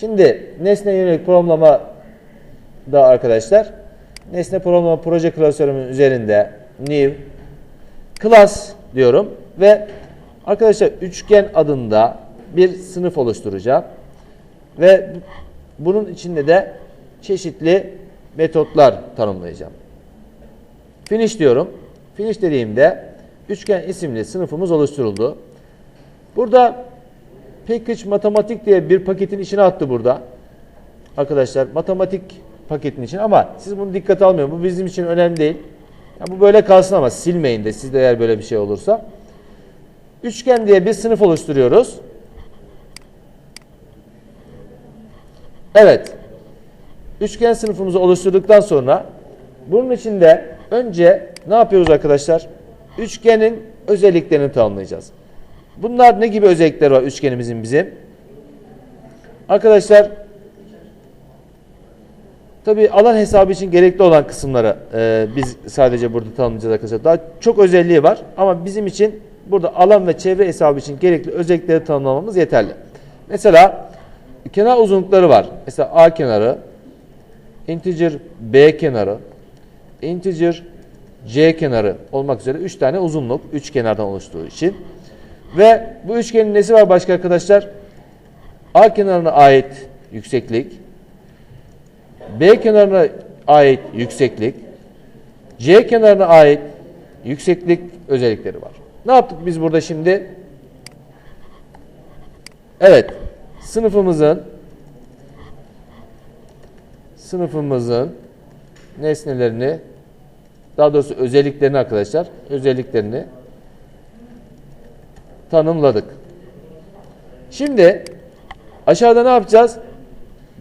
Şimdi nesne yönelik programlama da arkadaşlar nesne programlama proje klasörümün üzerinde new class diyorum ve arkadaşlar üçgen adında bir sınıf oluşturacağım. Ve bunun içinde de çeşitli metotlar tanımlayacağım. Finish diyorum. Finish dediğimde üçgen isimli sınıfımız oluşturuldu. Burada package matematik diye bir paketin içine attı burada. Arkadaşlar matematik paketin için ama siz bunu dikkate almayın. Bu bizim için önemli değil. Ya bu böyle kalsın ama silmeyin de sizde eğer böyle bir şey olursa. Üçgen diye bir sınıf oluşturuyoruz. Evet. Üçgen sınıfımızı oluşturduktan sonra bunun içinde önce ne yapıyoruz arkadaşlar? Üçgenin özelliklerini tanımlayacağız. Bunlar ne gibi özellikler var üçgenimizin bizim? Arkadaşlar tabi alan hesabı için gerekli olan kısımları e, biz sadece burada tanımlayacağız arkadaşlar. Daha çok özelliği var ama bizim için burada alan ve çevre hesabı için gerekli özellikleri tanımlamamız yeterli. Mesela kenar uzunlukları var. Mesela A kenarı, integer B kenarı, integer C kenarı olmak üzere 3 tane uzunluk 3 kenardan oluştuğu için. Ve bu üçgenin nesi var başka arkadaşlar? A kenarına ait yükseklik, B kenarına ait yükseklik, C kenarına ait yükseklik özellikleri var. Ne yaptık biz burada şimdi? Evet, sınıfımızın sınıfımızın nesnelerini daha doğrusu özelliklerini arkadaşlar özelliklerini tanımladık. Şimdi aşağıda ne yapacağız?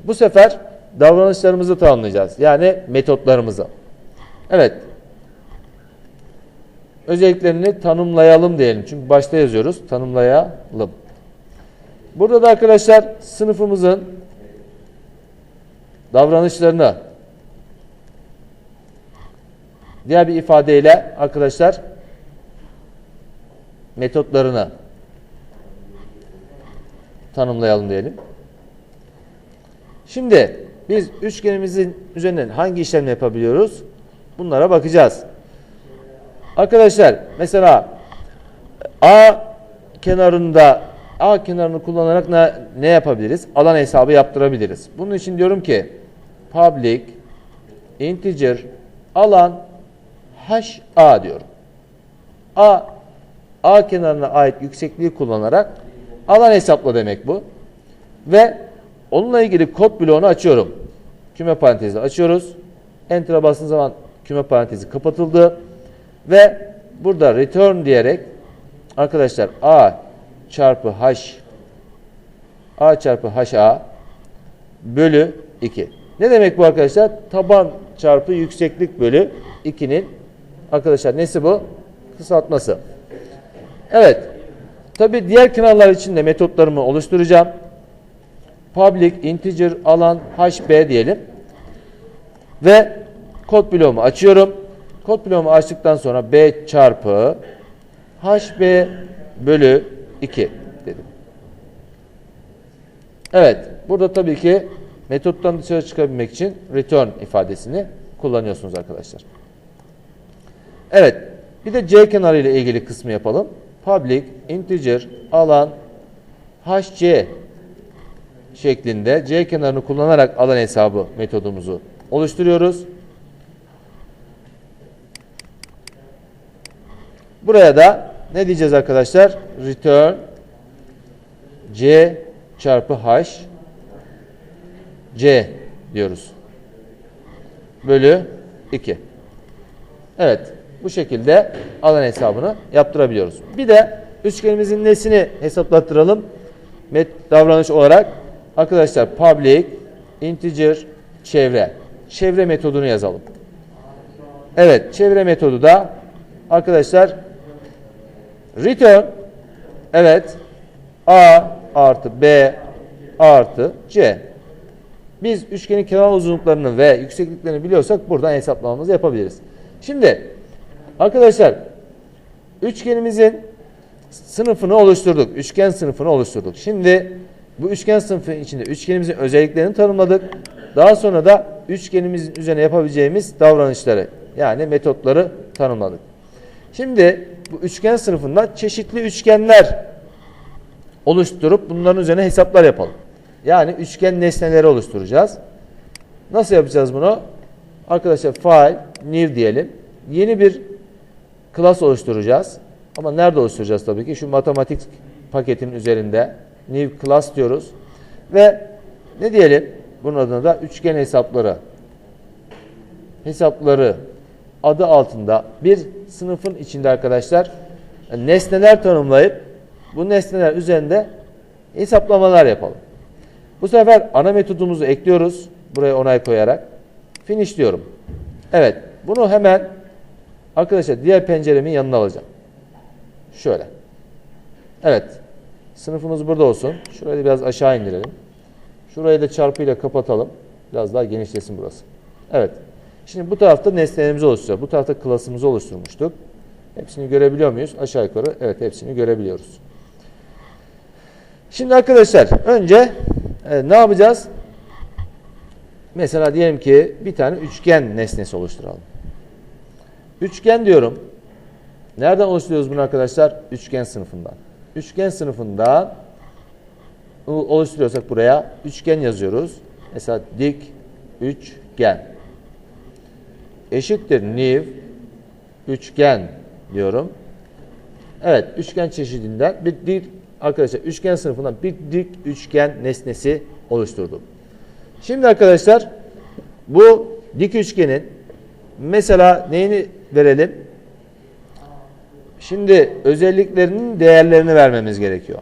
Bu sefer davranışlarımızı tanımlayacağız. Yani metotlarımızı. Evet. Özelliklerini tanımlayalım diyelim. Çünkü başta yazıyoruz. Tanımlayalım. Burada da arkadaşlar sınıfımızın davranışlarını diğer bir ifadeyle arkadaşlar metotlarını tanımlayalım diyelim. Şimdi biz üçgenimizin üzerinden hangi işlemi yapabiliyoruz? Bunlara bakacağız. Arkadaşlar mesela A kenarında A kenarını kullanarak ne, ne yapabiliriz? Alan hesabı yaptırabiliriz. Bunun için diyorum ki public integer alan HA diyorum. A A kenarına ait yüksekliği kullanarak alan hesapla demek bu. Ve onunla ilgili kod bloğunu açıyorum. Küme parantezi açıyoruz. Enter'a bastığın zaman küme parantezi kapatıldı. Ve burada return diyerek arkadaşlar A çarpı H A çarpı HA bölü 2. Ne demek bu arkadaşlar? Taban çarpı yükseklik bölü 2'nin arkadaşlar nesi bu? Kısaltması. Evet. Tabi diğer kenarlar için de metotlarımı oluşturacağım. Public integer alan hb diyelim. Ve kod bloğumu açıyorum. Kod bloğumu açtıktan sonra b çarpı hb bölü 2 dedim. Evet. Burada tabii ki metottan dışarı çıkabilmek için return ifadesini kullanıyorsunuz arkadaşlar. Evet. Bir de C kenarı ile ilgili kısmı yapalım. Public integer alan hc şeklinde C kenarını kullanarak alan hesabı metodumuzu oluşturuyoruz. Buraya da ne diyeceğiz arkadaşlar? Return C çarpı H C diyoruz. Bölü 2. Evet. Bu şekilde alan hesabını yaptırabiliyoruz. Bir de üçgenimizin nesini hesaplattıralım. Met davranış olarak arkadaşlar public integer çevre. Çevre metodunu yazalım. Evet, çevre metodu da arkadaşlar return evet a artı b artı c. Biz üçgenin kenar uzunluklarını ve yüksekliklerini biliyorsak buradan hesaplamamızı yapabiliriz. Şimdi Arkadaşlar üçgenimizin sınıfını oluşturduk. Üçgen sınıfını oluşturduk. Şimdi Bu üçgen sınıfı içinde üçgenimizin özelliklerini tanımladık. Daha sonra da üçgenimizin üzerine yapabileceğimiz davranışları yani metotları tanımladık. Şimdi bu üçgen sınıfından çeşitli üçgenler oluşturup bunların üzerine hesaplar yapalım. Yani üçgen nesneleri oluşturacağız. Nasıl yapacağız bunu? Arkadaşlar file new diyelim. Yeni bir class oluşturacağız. Ama nerede oluşturacağız tabii ki? Şu matematik paketin üzerinde new class diyoruz. Ve ne diyelim? Bunun adına da üçgen hesapları. Hesapları adı altında bir sınıfın içinde arkadaşlar nesneler tanımlayıp bu nesneler üzerinde hesaplamalar yapalım. Bu sefer ana metodumuzu ekliyoruz. Buraya onay koyarak. Finish diyorum. Evet. Bunu hemen arkadaşlar diğer penceremin yanına alacağım. Şöyle. Evet. Sınıfımız burada olsun. Şurayı da biraz aşağı indirelim. Şurayı da çarpıyla kapatalım. Biraz daha genişlesin burası. Evet. Şimdi bu tarafta nesnelerimizi oluşturuyoruz. Bu tarafta klasımızı oluşturmuştuk. Hepsini görebiliyor muyuz? Aşağı yukarı evet hepsini görebiliyoruz. Şimdi arkadaşlar önce e, ne yapacağız? Mesela diyelim ki bir tane üçgen nesnesi oluşturalım. Üçgen diyorum. Nereden oluşturuyoruz bunu arkadaşlar? Üçgen sınıfından. Üçgen sınıfından oluşturuyorsak buraya üçgen yazıyoruz. Mesela dik üçgen eşittir new üçgen diyorum. Evet, üçgen çeşidinden bir dik arkadaşlar üçgen sınıfından bir dik üçgen nesnesi oluşturdum. Şimdi arkadaşlar bu dik üçgenin mesela neyini verelim? Şimdi özelliklerinin değerlerini vermemiz gerekiyor.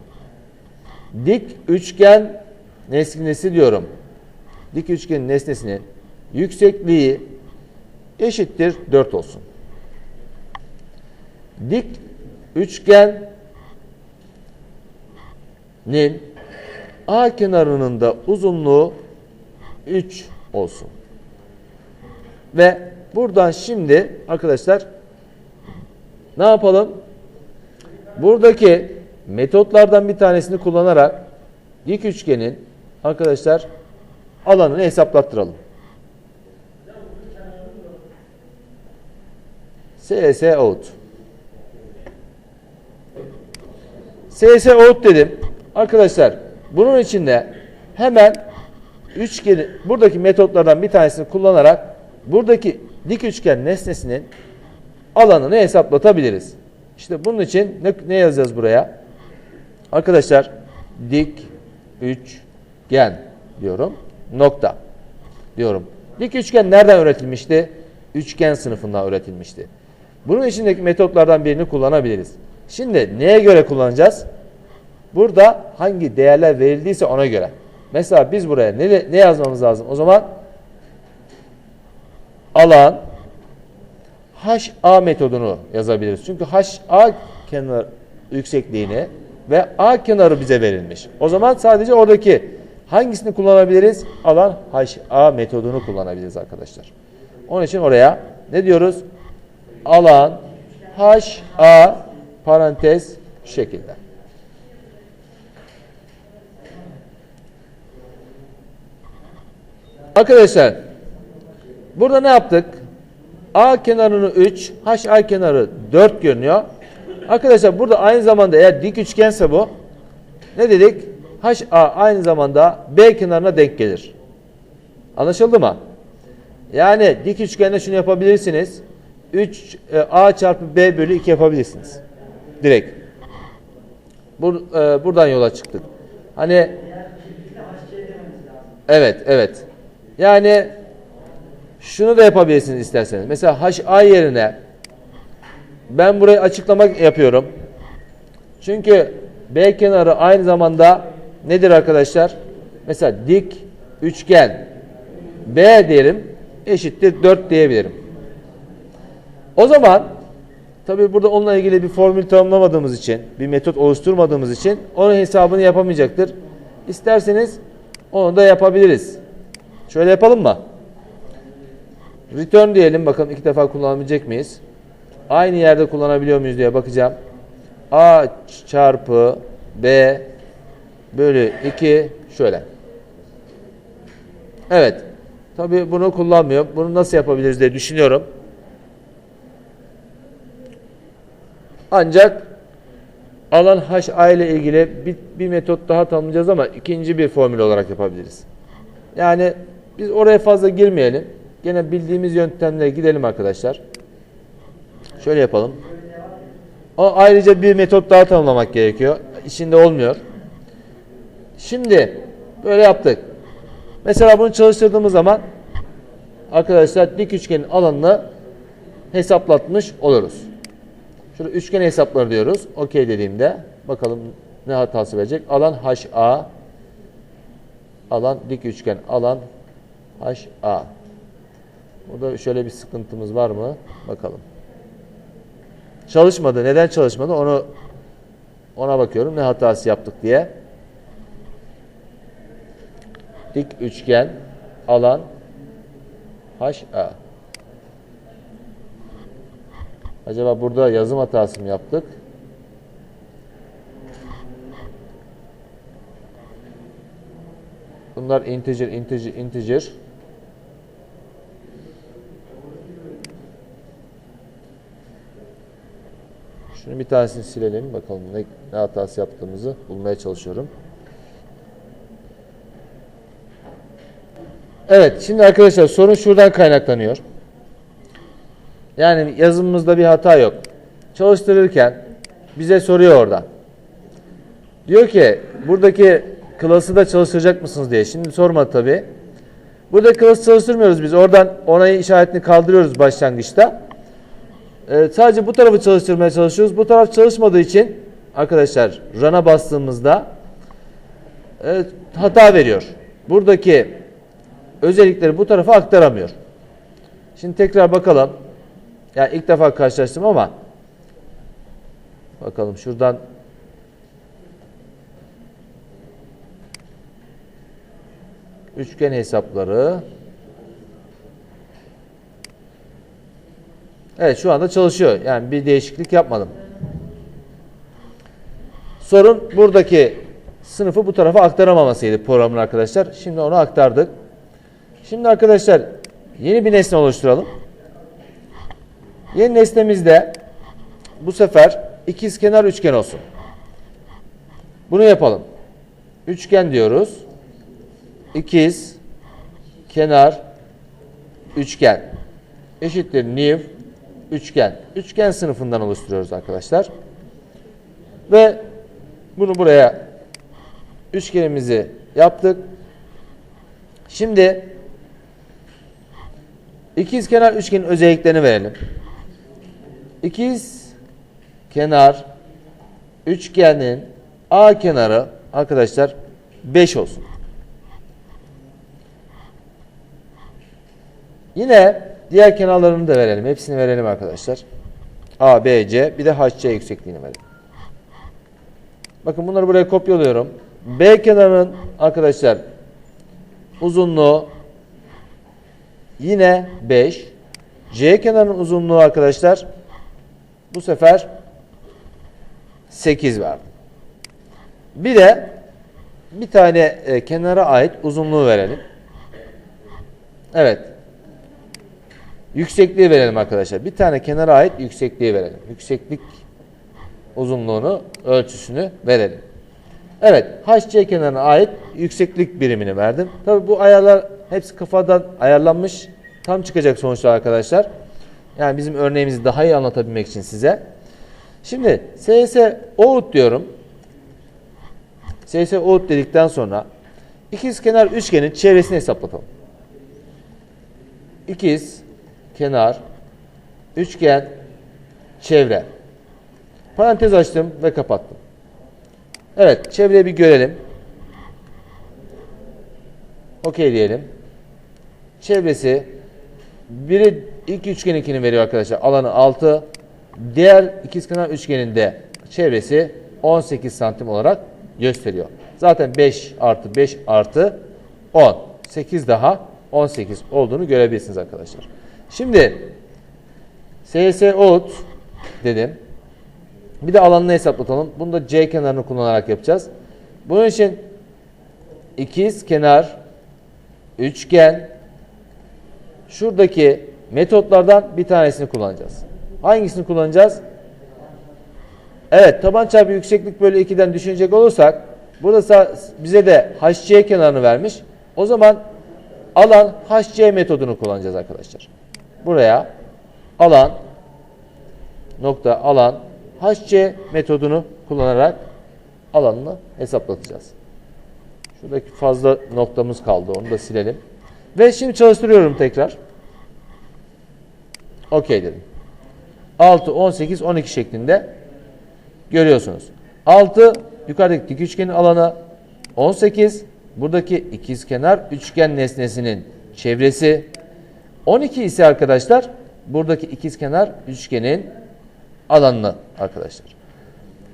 Dik üçgen nesnesi diyorum. Dik üçgenin nesnesinin yüksekliği eşittir 4 olsun. Dik üçgenin A kenarının da uzunluğu 3 olsun. Ve buradan şimdi arkadaşlar ne yapalım? Buradaki metotlardan bir tanesini kullanarak dik üçgenin arkadaşlar alanını hesaplattıralım. CS out. CS out dedim. Arkadaşlar bunun içinde hemen üçgeni buradaki metotlardan bir tanesini kullanarak buradaki dik üçgen nesnesinin alanını hesaplatabiliriz. İşte bunun için ne, ne yazacağız buraya? Arkadaşlar dik üçgen diyorum. Nokta diyorum. Dik üçgen nereden üretilmişti? Üçgen sınıfından üretilmişti. Bunun içindeki metotlardan birini kullanabiliriz. Şimdi neye göre kullanacağız? Burada hangi değerler verildiyse ona göre. Mesela biz buraya ne, ne yazmamız lazım? O zaman alan HA metodunu yazabiliriz. Çünkü HA kenar yüksekliğini ve A kenarı bize verilmiş. O zaman sadece oradaki hangisini kullanabiliriz? Alan HA metodunu kullanabiliriz arkadaşlar. Onun için oraya ne diyoruz? Alan HA parantez şu şekilde. Arkadaşlar burada ne yaptık? A kenarını 3, HA kenarı 4 görünüyor. Arkadaşlar burada aynı zamanda eğer dik üçgense bu ne dedik? HA aynı zamanda B kenarına denk gelir. Anlaşıldı mı? Yani dik üçgende şunu yapabilirsiniz. 3 e, A çarpı B bölü 2 yapabilirsiniz. Direkt. Bur, e, buradan yola çıktık. Hani Evet, evet. Yani şunu da yapabilirsiniz isterseniz. Mesela HA yerine ben burayı açıklamak yapıyorum. Çünkü B kenarı aynı zamanda nedir arkadaşlar? Mesela dik üçgen B diyelim eşittir 4 diyebilirim. O zaman tabi burada onunla ilgili bir formül tanımlamadığımız için, bir metot oluşturmadığımız için onun hesabını yapamayacaktır. İsterseniz onu da yapabiliriz. Şöyle yapalım mı? Return diyelim. Bakalım iki defa kullanabilecek miyiz? Aynı yerde kullanabiliyor muyuz diye bakacağım. A çarpı B bölü 2 şöyle. Evet. Tabii bunu kullanmıyor. Bunu nasıl yapabiliriz diye düşünüyorum. Ancak alan HA ile ilgili bir, bir metot daha tanımlayacağız ama ikinci bir formül olarak yapabiliriz. Yani biz oraya fazla girmeyelim. Gene bildiğimiz yöntemle gidelim arkadaşlar. Şöyle yapalım. O ayrıca bir metot daha tanımlamak gerekiyor. İçinde olmuyor. Şimdi böyle yaptık. Mesela bunu çalıştırdığımız zaman arkadaşlar dik üçgenin alanını hesaplatmış oluruz. Şurada üçgen hesapları diyoruz. Okey dediğimde bakalım ne hatası verecek. Alan HA alan dik üçgen alan HA. Burada şöyle bir sıkıntımız var mı? Bakalım. Çalışmadı. Neden çalışmadı? Onu ona bakıyorum. Ne hatası yaptık diye. Dik üçgen alan HA. Acaba burada yazım hatası mı yaptık? Bunlar integer, integer, integer. Şunu bir tanesini silelim. Bakalım ne, ne hatası yaptığımızı bulmaya çalışıyorum. Evet, şimdi arkadaşlar sorun şuradan kaynaklanıyor. Yani yazımımızda bir hata yok. Çalıştırırken bize soruyor orada. Diyor ki buradaki klası da çalıştıracak mısınız diye. Şimdi sormadı tabi. Burada klası çalıştırmıyoruz biz. Oradan onayı işaretini kaldırıyoruz başlangıçta. Ee, sadece bu tarafı çalıştırmaya çalışıyoruz. Bu taraf çalışmadığı için arkadaşlar run'a bastığımızda e, hata veriyor. Buradaki özellikleri bu tarafa aktaramıyor. Şimdi tekrar bakalım. Yani ilk defa karşılaştım ama bakalım şuradan üçgen hesapları Evet şu anda çalışıyor. Yani bir değişiklik yapmadım. Sorun buradaki sınıfı bu tarafa aktaramamasıydı programın arkadaşlar. Şimdi onu aktardık. Şimdi arkadaşlar yeni bir nesne oluşturalım. Yeni nesnemizde bu sefer ikizkenar üçgen olsun. Bunu yapalım. Üçgen diyoruz. İkiz kenar üçgen eşittir new üçgen. Üçgen sınıfından oluşturuyoruz arkadaşlar. Ve bunu buraya üçgenimizi yaptık. Şimdi ikiz kenar üçgenin özelliklerini verelim. İkiz kenar üçgenin A kenarı arkadaşlar 5 olsun. Yine diğer kenarlarını da verelim. Hepsini verelim arkadaşlar. A, B, C bir de HC yüksekliğini verelim. Bakın bunları buraya kopyalıyorum. B kenarının arkadaşlar uzunluğu yine 5. C kenarının uzunluğu arkadaşlar bu sefer 8 verdim. Bir de bir tane e, kenara ait uzunluğu verelim. Evet. Yüksekliği verelim arkadaşlar. Bir tane kenara ait yüksekliği verelim. Yükseklik uzunluğunu, ölçüsünü verelim. Evet, HC kenarına ait yükseklik birimini verdim. Tabi bu ayarlar hepsi kafadan ayarlanmış. Tam çıkacak sonuçlar arkadaşlar. Yani bizim örneğimizi daha iyi anlatabilmek için size. Şimdi SS out diyorum. SS out dedikten sonra ikiz kenar üçgenin çevresini hesaplatalım. İkiz kenar üçgen çevre. Parantez açtım ve kapattım. Evet, çevreyi bir görelim. Okey diyelim. Çevresi biri ilk üçgeninkini veriyor arkadaşlar. Alanı 6. Diğer ikizkenar üçgeninde çevresi 18 santim olarak gösteriyor. Zaten 5 artı 5 artı 10. 8 daha 18 olduğunu görebilirsiniz arkadaşlar. Şimdi SS out dedim. Bir de alanını hesaplatalım. Bunu da C kenarını kullanarak yapacağız. Bunun için ikiz kenar, üçgen, şuradaki metotlardan bir tanesini kullanacağız. Hangisini kullanacağız? Evet, taban çarpı yükseklik bölü 2'den düşünecek olursak, burada bize de HC kenarını vermiş. O zaman alan HC metodunu kullanacağız arkadaşlar. Buraya alan nokta alan HC metodunu kullanarak alanını hesaplatacağız. Şuradaki fazla noktamız kaldı. Onu da silelim. Ve şimdi çalıştırıyorum tekrar. Okey dedim. 6, 18, 12 şeklinde görüyorsunuz. 6 yukarıdaki dik üçgenin alanı 18 buradaki ikizkenar üçgen nesnesinin çevresi 12 ise arkadaşlar buradaki ikizkenar üçgenin alanını arkadaşlar.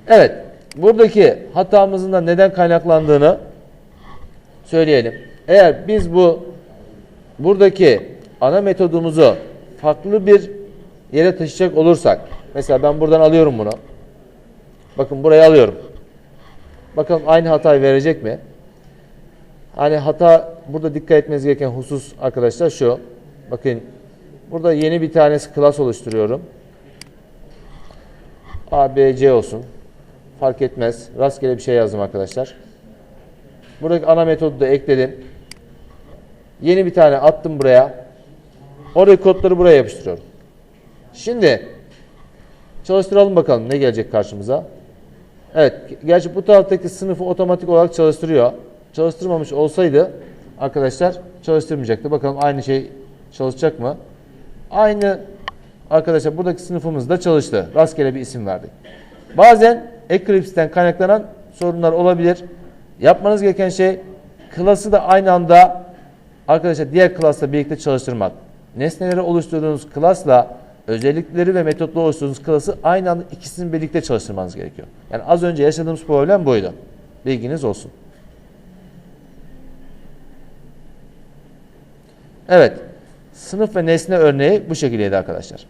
Evet buradaki hatamızın da neden kaynaklandığını söyleyelim. Eğer biz bu buradaki ana metodumuzu farklı bir yere taşıyacak olursak mesela ben buradan alıyorum bunu. Bakın buraya alıyorum. Bakalım aynı hatayı verecek mi? Hani hata burada dikkat etmeniz gereken husus arkadaşlar şu. Bakın burada yeni bir tanesi klas oluşturuyorum. A, B, C olsun. Fark etmez. Rastgele bir şey yazdım arkadaşlar. Buradaki ana metodu da ekledim. Yeni bir tane attım buraya. Oradaki kodları buraya yapıştırıyorum. Şimdi çalıştıralım bakalım ne gelecek karşımıza. Evet, gerçi bu taraftaki sınıfı otomatik olarak çalıştırıyor. Çalıştırmamış olsaydı arkadaşlar çalıştırmayacaktı. Bakalım aynı şey çalışacak mı? Aynı arkadaşlar buradaki sınıfımız da çalıştı. Rastgele bir isim verdik. Bazen Eclipse'den kaynaklanan sorunlar olabilir. Yapmanız gereken şey klası da aynı anda arkadaşlar diğer klasla birlikte çalıştırmak. Nesneleri oluşturduğunuz klasla özellikleri ve metotlu oluşturduğunuz klası aynı anda ikisini birlikte çalıştırmanız gerekiyor. Yani az önce yaşadığımız problem buydu. Bilginiz olsun. Evet. Sınıf ve nesne örneği bu şekildeydi arkadaşlar.